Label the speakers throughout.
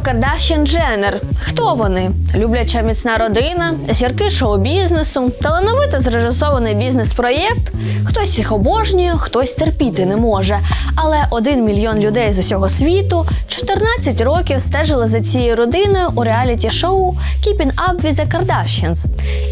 Speaker 1: Кардашін Дженнер. Хто вони? Любляча міцна родина, зірки шоу-бізнесу, талановито зрежисований бізнес-проєкт. Хтось їх обожнює, хтось терпіти не може. Але один мільйон людей з усього світу 14 років стежили за цією родиною у реаліті-шоу Keeping Up with the Kardashians.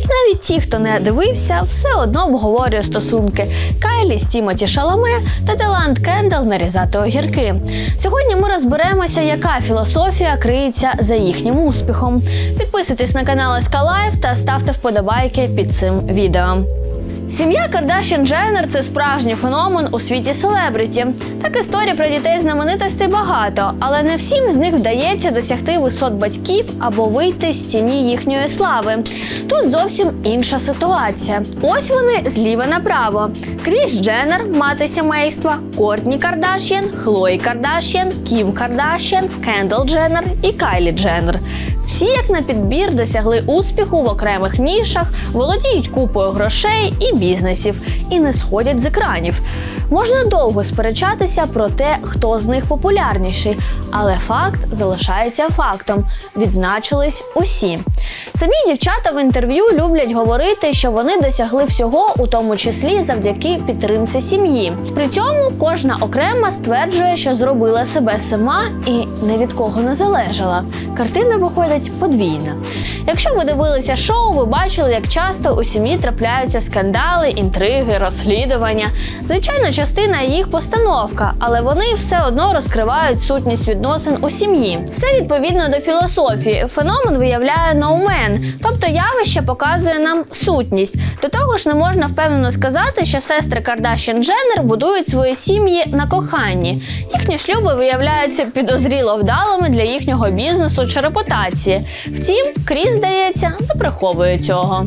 Speaker 1: І навіть ті, хто не дивився, все одно обговорює стосунки Кайлі з Тімоті Шаламе та талант Кендал нарізати огірки. Сьогодні ми розберемося, яка філософія криється за їхнім успіхом. Підписуйтесь на канал СК та ставте вподобайки під цим відео. Сім'я Кардашін Дженнер – це справжній феномен у світі селебриті. Так історій про дітей знаменитостей багато, але не всім з них вдається досягти висот батьків або вийти з тіні їхньої слави. Тут зовсім інша ситуація. Ось вони зліва направо: Кріс Дженнер, мати сімейства, Кортні Кардашін, Хлої Кардашін, Кім Кардашін, Кендал Дженнер і Кайлі Дженнер. Всі, як на підбір, досягли успіху в окремих нішах, володіють купою грошей і бізнесів і не сходять з екранів. Можна довго сперечатися про те, хто з них популярніший, але факт залишається фактом. Відзначились усі. Самі дівчата в інтерв'ю люблять говорити, що вони досягли всього, у тому числі завдяки підтримці сім'ї. При цьому кожна окрема стверджує, що зробила себе сама і не від кого не залежала. Картина виходить подвійна. Якщо ви дивилися шоу, ви бачили, як часто у сім'ї трапляються скандали, інтриги, розслідування. Звичайно, частина їх постановка, але вони все одно розкривають сутність відносин у сім'ї. Все відповідно до філософії. Феномен виявляє ноумен, тобто явище показує нам сутність. До того ж, не можна впевнено сказати, що сестри Кардашін Дженнер будують свої сім'ї на коханні. Їхні шлюби виявляються підозріло вдалими для їхнього бізнесу чи репутації. Втім, Кріс, здається, не приховує цього.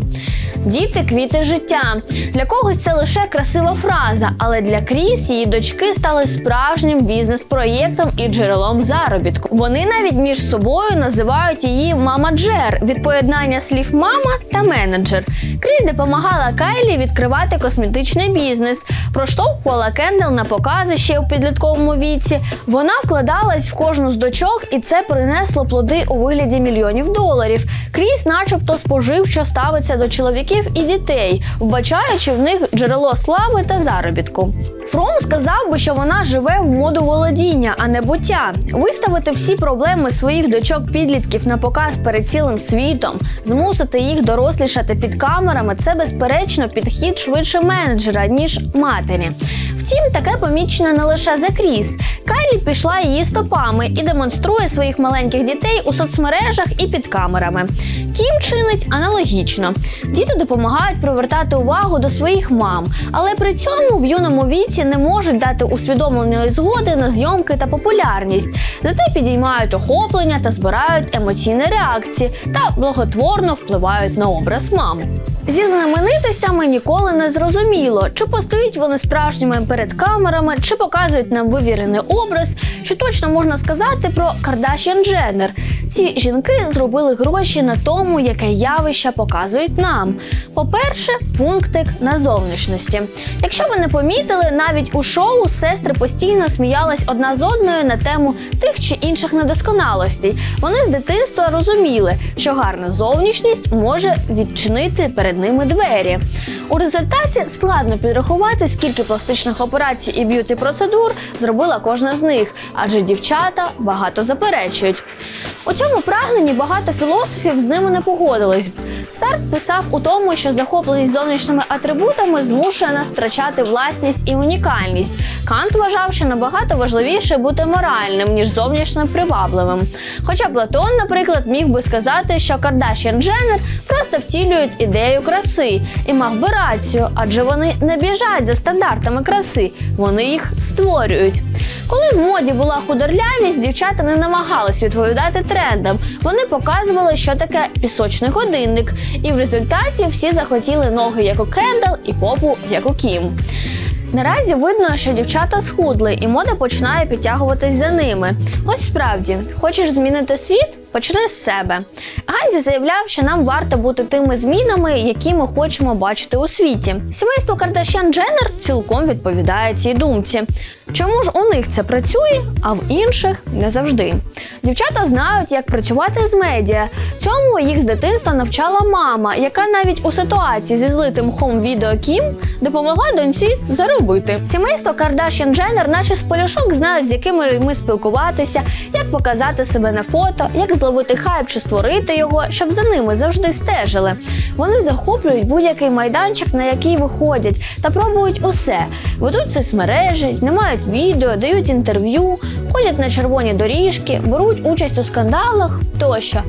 Speaker 1: Діти квіти життя. Для когось це лише красива фраза, але для Кріс її дочки стали справжнім бізнес-проєктом і джерелом заробітку. Вони навіть між собою називають її мама Джер від поєднання слів мама та менеджер. Кріс допомагала Кайлі відкривати косметичний бізнес, проштовхувала Кендал на покази ще у підлітковому віці. Вона вкладалась в кожну з дочок, і це принесло плоди у вигляді мільйонів доларів. Кріс, начебто, споживчо ставиться до чоловіків і дітей, вбачаючи в них джерело слави та заробітку. Фром сказав би, що вона живе в моду володіння, а не буття. Виставити всі проблеми своїх дочок-підлітків на показ перед цілим світом, змусити їх дорослішати під камерами це безперечно підхід швидше менеджера ніж матері. Втім, таке помічено не лише за Кріс. Кайлі пішла її стопами і демонструє своїх маленьких дітей у соцмережах і під камерами. Кім чинить аналогічно. Діти допомагають привертати увагу до своїх мам, але при цьому в юному віці не можуть дати усвідомленої згоди на зйомки та популярність. Зате підіймають охоплення та збирають емоційні реакції та благотворно впливають на образ мам. Зі знаменитостями ніколи не зрозуміло, чи постоїть вони справжніми перед камерами, чи показують нам вивірений образ. Що точно можна сказати про Кардашян Дженнер. Ці жінки зробили гроші на тому, яке явище показують нам. По-перше, пунктик на зовнішності. Якщо ви не помітили, навіть у шоу сестри постійно сміялись одна з одною на тему тих чи інших недосконалостей. Вони з дитинства розуміли, що гарна зовнішність може відчинити перед ними двері. У результаті складно підрахувати, скільки пластичних операцій і б'юті процедур зробила кожна з них, адже дівчата багато заперечують. У цьому прагненні багато філософів з ними не погодились. б. Писав у тому, що захопленість зовнішніми атрибутами змушує нас втрачати власність і унікальність. Кант вважав, що набагато важливіше бути моральним, ніж зовнішньо привабливим. Хоча Платон, наприклад, міг би сказати, що Кардашін Дженнер просто втілюють ідею краси і мав би рацію, адже вони не біжать за стандартами краси, вони їх створюють. Коли в моді була худорлявість, дівчата не намагались відповідати трендам. Вони показували, що таке пісочний годинник, і в результаті всі захотіли ноги як у Кендал і попу як у Кім. Наразі видно, що дівчата схудли, і мода починає підтягуватись за ними. Ось справді, хочеш змінити світ? почни з себе. Ганді заявляв, що нам варто бути тими змінами, які ми хочемо бачити у світі. Сімейство Кардашян Дженнер цілком відповідає цій думці. Чому ж у них це працює, а в інших не завжди? Дівчата знають, як працювати з медіа. Цьому їх з дитинства навчала мама, яка навіть у ситуації зі злитим хом відео Кім допомогла доньці заробити. Сімейство Кардашян Дженнер, наче з полюшок, знають, з якими людьми спілкуватися, як показати себе на фото, як зловити хайп чи створити його, щоб за ними завжди стежили. Вони захоплюють будь-який майданчик, на який виходять, та пробують усе. Ведуть соцмережі, знімають відео, дають інтерв'ю, ходять на червоні доріжки, беруть участь у скандалах тощо.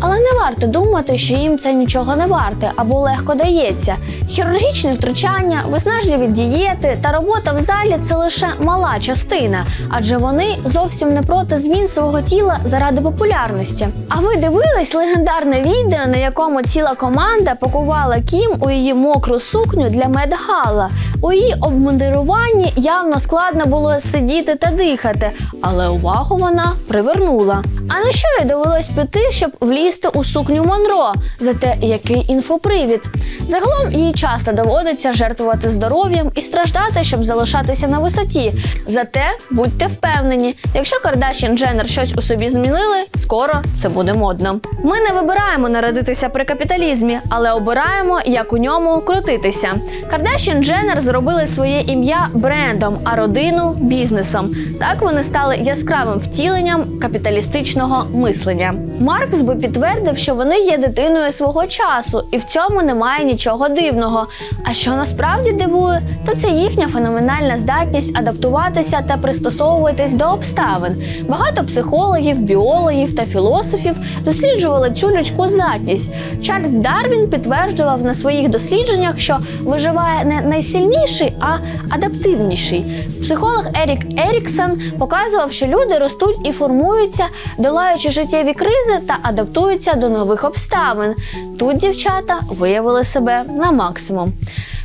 Speaker 1: Але не варто думати, що їм це нічого не варте або легко дається. Хірургічне втручання, виснажливі дієти та робота в залі це лише мала частина, адже вони зовсім не проти змін свого тіла заради популярності. А ви дивились легендарне відео, на якому ціла команда пакувала Кім у її мокру сукню для медгала. У її обмундируванні явно складно було сидіти та дихати, але увагу вона привернула. А на що їй довелось піти, щоб влізти у сукню Монро? Зате який інфопривід. Загалом їй часто доводиться жертвувати здоров'ям і страждати, щоб залишатися на висоті. Зате будьте впевнені, якщо Кардашін Дженнер щось у собі змінили, скоро це буде модно. Ми не вибираємо народитися при капіталізмі, але обираємо, як у ньому крутитися. Кардашін Дженнер зробили своє ім'я брендом, а родину бізнесом. Так вони стали яскравим втіленням капіталістичного мислення. Маркс би підтвердив, що вони є дитиною свого часу, і в цьому немає нічого дивного. А що насправді дивує, то це їхня феноменальна здатність адаптуватися та пристосовуватись до обставин. Багато психологів, біологів та філософів досліджували цю людську здатність. Чарльз Дарвін підтверджував на своїх дослідженнях, що виживає не найсильніший, а адаптивніший. Психолог Ерік Еріксон показував, що люди ростуть і формуються, долаючи життєві кризи та адаптуються до нових обставин. Тут дівчата виявили себе на максимум.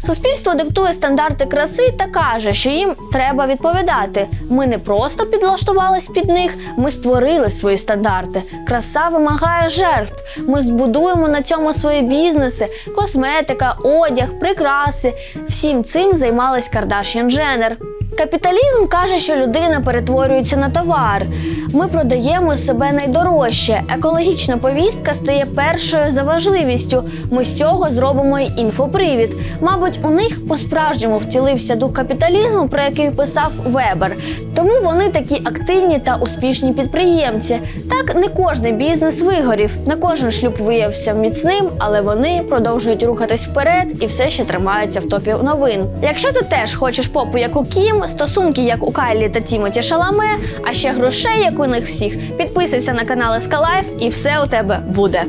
Speaker 1: Суспільство диктує стандарти краси та каже, що їм треба відповідати. Ми не просто підлаштувались під них, ми створили свої стандарти. Краса вимагає жертв. Ми збудуємо на цьому свої бізнеси, косметика, одяг, прикраси. Всім цим займалась Кардашян Дженнер. Капіталізм каже, що людина перетворюється на товар. Ми продаємо себе найдорожче. Екологічна повістка стає першою за важливістю. Ми з цього зробимо й інфопривід. Мабуть, у них по-справжньому втілився дух капіталізму, про який писав Вебер. Тому вони такі активні та успішні підприємці. Так, не кожний бізнес вигорів, не кожен шлюб виявився міцним, але вони продовжують рухатись вперед і все ще тримаються в топі новин. Якщо ти теж хочеш попу, як у Кім, стосунки, як у Кайлі та Тімоті Шаламе, а ще грошей, як у них всіх, підписуйся на канал Ескалайф, і все у тебе буде.